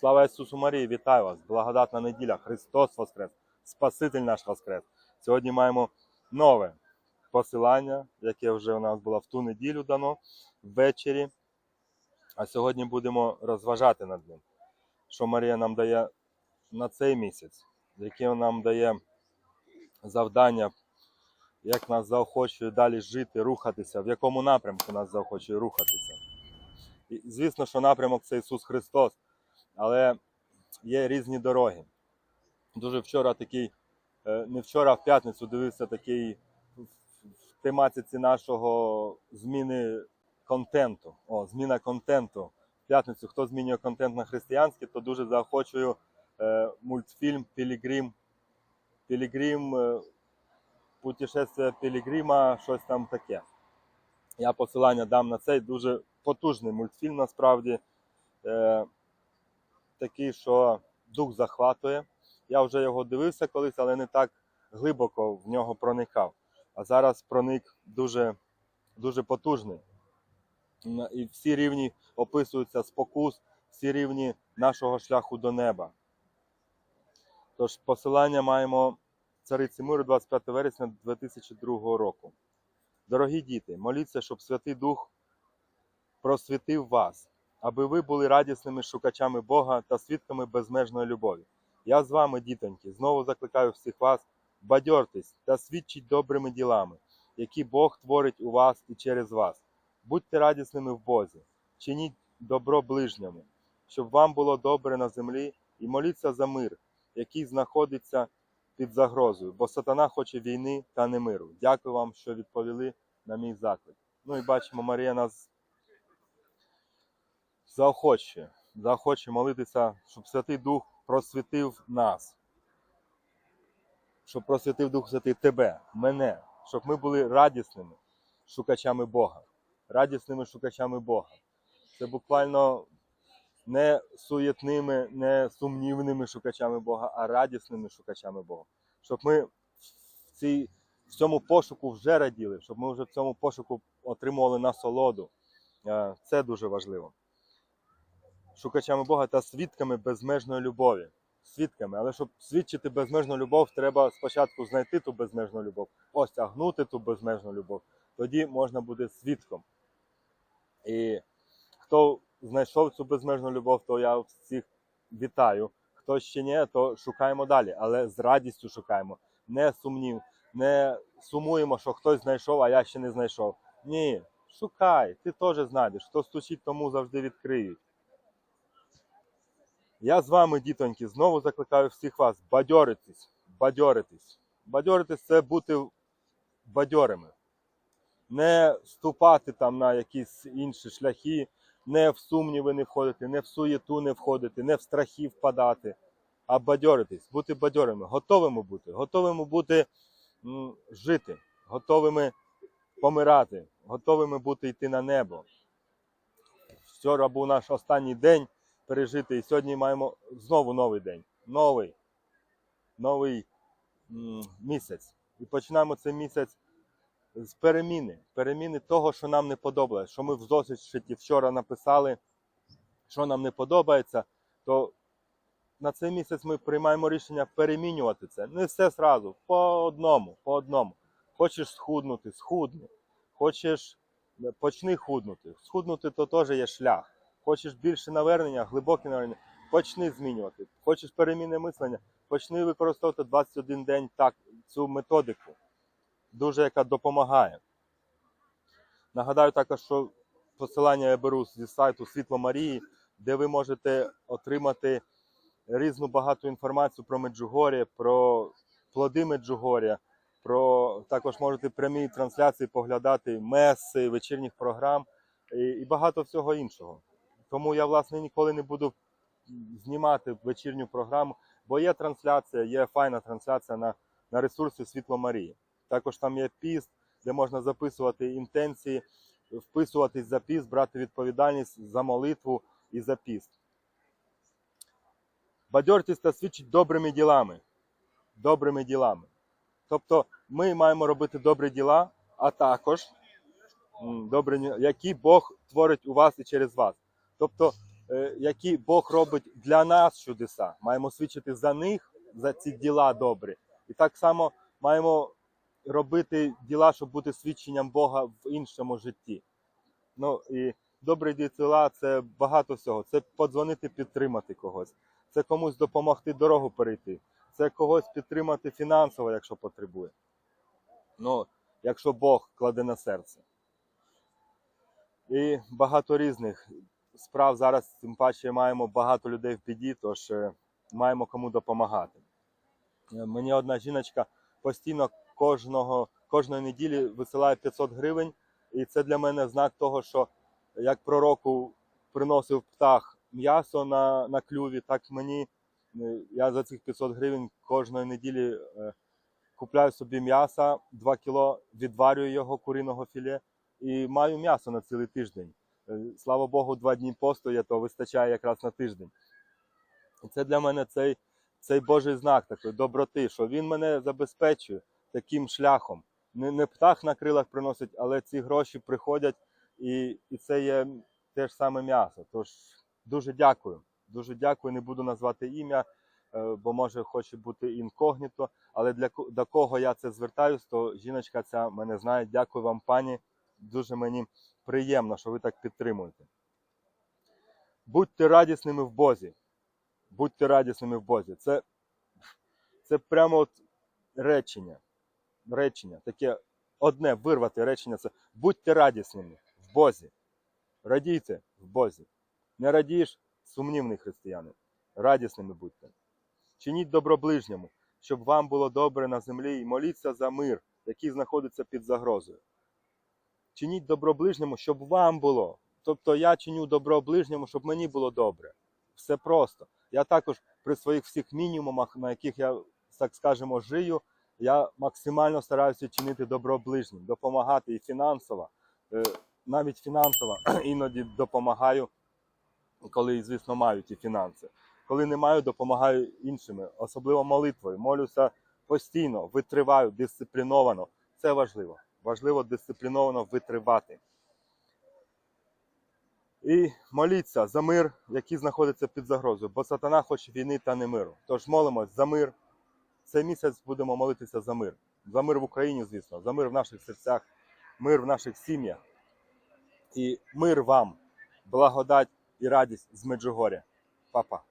Слава Ісусу Марії, вітаю вас! Благодатна неділя! Христос Воскрес! Спаситель наш Воскрес! Сьогодні маємо нове посилання, яке вже у нас було в ту неділю дано ввечері. А сьогодні будемо розважати над ним, що Марія нам дає на цей місяць, яке нам дає завдання, як нас заохочує далі жити, рухатися, в якому напрямку нас заохочує рухатися. І, звісно, що напрямок це Ісус Христос, але є різні дороги. Дуже вчора такий, е, не вчора, а в п'ятницю дивився такий в тематиці нашого зміни контенту. О, зміна контенту. В п'ятницю, хто змінює контент на християнський, то дуже заохочую е, мультфільм Пілігрим. Пілігрим, е, путешествие Пілігрима, щось там таке. Я посилання дам на цей дуже потужний мультфільм насправді. Такий, що дух захватує. Я вже його дивився колись, але не так глибоко в нього проникав. А зараз проник дуже, дуже потужний. І всі рівні описуються спокус, всі рівні нашого шляху до неба. Тож посилання маємо цариці миру 25 вересня 2002 року. Дорогі діти, моліться, щоб Святий Дух просвітив вас, аби ви були радісними шукачами Бога та свідками безмежної любові. Я з вами, дітоньки, знову закликаю всіх вас, бадьортесь та свідчіть добрими ділами, які Бог творить у вас і через вас. Будьте радісними в Бозі, чиніть добро ближньому, щоб вам було добре на землі, і моліться за мир, який знаходиться під загрозою, бо сатана хоче війни та не миру. Дякую вам, що відповіли на мій заклик. Ну і бачимо, Марія нас заохочує, заохочує молитися, щоб Святий Дух просвітив нас, щоб просвітив Дух Святий тебе, мене, щоб ми були радісними шукачами Бога, радісними шукачами Бога. Це буквально не суєтними, не сумнівними шукачами Бога, а радісними шукачами Бога. Щоб ми в, цій, в цьому пошуку вже раділи, щоб ми вже в цьому пошуку отримували насолоду. Е, Це дуже важливо. Шукачами Бога та свідками безмежної любові. Свідками, але щоб свідчити безмежну любов, треба спочатку знайти ту безмежну любов, осягнути ту безмежну любов. Тоді можна буде свідком. І хто знайшов цю безмежну любов, то я всіх вітаю. Хто ще ні, то шукаємо далі, але з радістю шукаємо. Не сумнів, не сумуємо, що хтось знайшов, а я ще не знайшов. Ні, шукай, ти теж знайдеш. Хто стучить, тому завжди відкриють. Я з вами, дітоньки, знову закликаю всіх вас бадьоритись, бадьоритись. Бадьоритись це бути бадьорими. Не вступати там на якісь інші шляхи, не в сумніви не входити, не в суєту не входити, не в страхи впадати, а бадьоритись, бути бадьорими, готовими бути, готовими бути жити, готовими помирати, готовими бути йти на небо. Вчора був наш останній день пережити, і сьогодні маємо знову новий день. Новий, новий місяць. І починаємо цей місяць з переміни, переміни того, що нам не подобається, що ми в зошиті вчора написали, що нам не подобається, то на цей місяць ми приймаємо рішення перемінювати це. Не все зразу, по одному, по одному. Хочеш схуднути, схудни. Хочеш почни худнути. Схуднути то теж є шлях. Хочеш більше навернення, глибоке навернення, почни змінювати. Хочеш переміни мислення, почни використовувати 21 день так цю методику дуже яка допомагає. Нагадаю також, що посилання я беру зі сайту Світло Марії, де ви можете отримати різну багату інформацію про Меджугор'я, про плоди Меджугор'я, про також можете прямі трансляції поглядати меси, вечірніх програм і, багато всього іншого. Тому я, власне, ніколи не буду знімати вечірню програму, бо є трансляція, є файна трансляція на, на ресурсі Світло Марії. Також там є піст, де можна записувати інтенції, вписуватись за піст, брати відповідальність за молитву і за піст. Бадьортесь та свідчить добрими ділами. Добрими ділами. Тобто ми маємо робити добрі діла, а також добрі, які Бог творить у вас і через вас. Тобто е, які Бог робить для нас чудеса. Маємо свідчити за них, за ці діла добрі. І так само маємо робити діла, щоб бути свідченням Бога в іншому житті. Ну і добрі діла це багато всього. Це подзвонити, підтримати когось, це комусь допомогти дорогу перейти, це когось підтримати фінансово, якщо потребує. Ну, якщо Бог кладе на серце. І багато різних справ зараз, тим паче маємо багато людей в біді, тож е, маємо кому допомагати. Е, Мені одна жіночка постійно кожного, кожної неділі висилає 500 гривень, і це для мене знак того, що як пророку приносив птах м'ясо на, на клюві, так мені е, я за цих 500 гривень кожної неділі купляю собі м'яса 2 кіло, відварюю його куриного філе і маю м'ясо на цілий тиждень. Е, Слава Богу, два дні посту є, то вистачає якраз на тиждень. І це для мене цей, цей Божий знак такої доброти, що він мене забезпечує таким шляхом. Не, не птах на крилах приносить, але ці гроші приходять, і, і це є те ж саме м'ясо. Тож дуже дякую. Дуже дякую. Не буду назвати ім'я, е, бо може хоче бути інкогніто. Але для до кого я це звертаюсь, то жіночка ця мене знає. Дякую вам, пані. Дуже мені приємно, що ви так підтримуєте. Будьте радісними в Бозі. Будьте радісними в Бозі. Це, це прямо от речення. Речення. Таке одне вирвати речення це будьте радісними в Бозі. Радійте в Бозі. Не радієш сумнівний християнин. Радісними будьте. Чиніть добро ближньому, щоб вам було добре на землі, і моліться за мир, який знаходиться під загрозою. Чиніть добро ближньому, щоб вам було. Тобто я чиню добро ближньому, щоб мені було добре. Все просто. Я також при своїх всіх мінімумах, на яких я, так скажемо, жию, я максимально стараюся чинити добро ближнім, допомагати і фінансово, е, навіть фінансово іноді допомагаю, коли, звісно, маю ті фінанси. Коли не маю, допомагаю іншими, особливо молитвою. Молюся постійно, витриваю, дисципліновано. Це важливо. Важливо дисципліновано витривати. І моліться за мир, який знаходиться під загрозою, бо сатана хоче війни та не миру. Тож молимось за мир. Цей місяць будемо молитися за мир. За мир в Україні, звісно, за мир в наших серцях, мир в наших сім'ях. І мир вам, благодать і радість з Меджугоря. Па-па.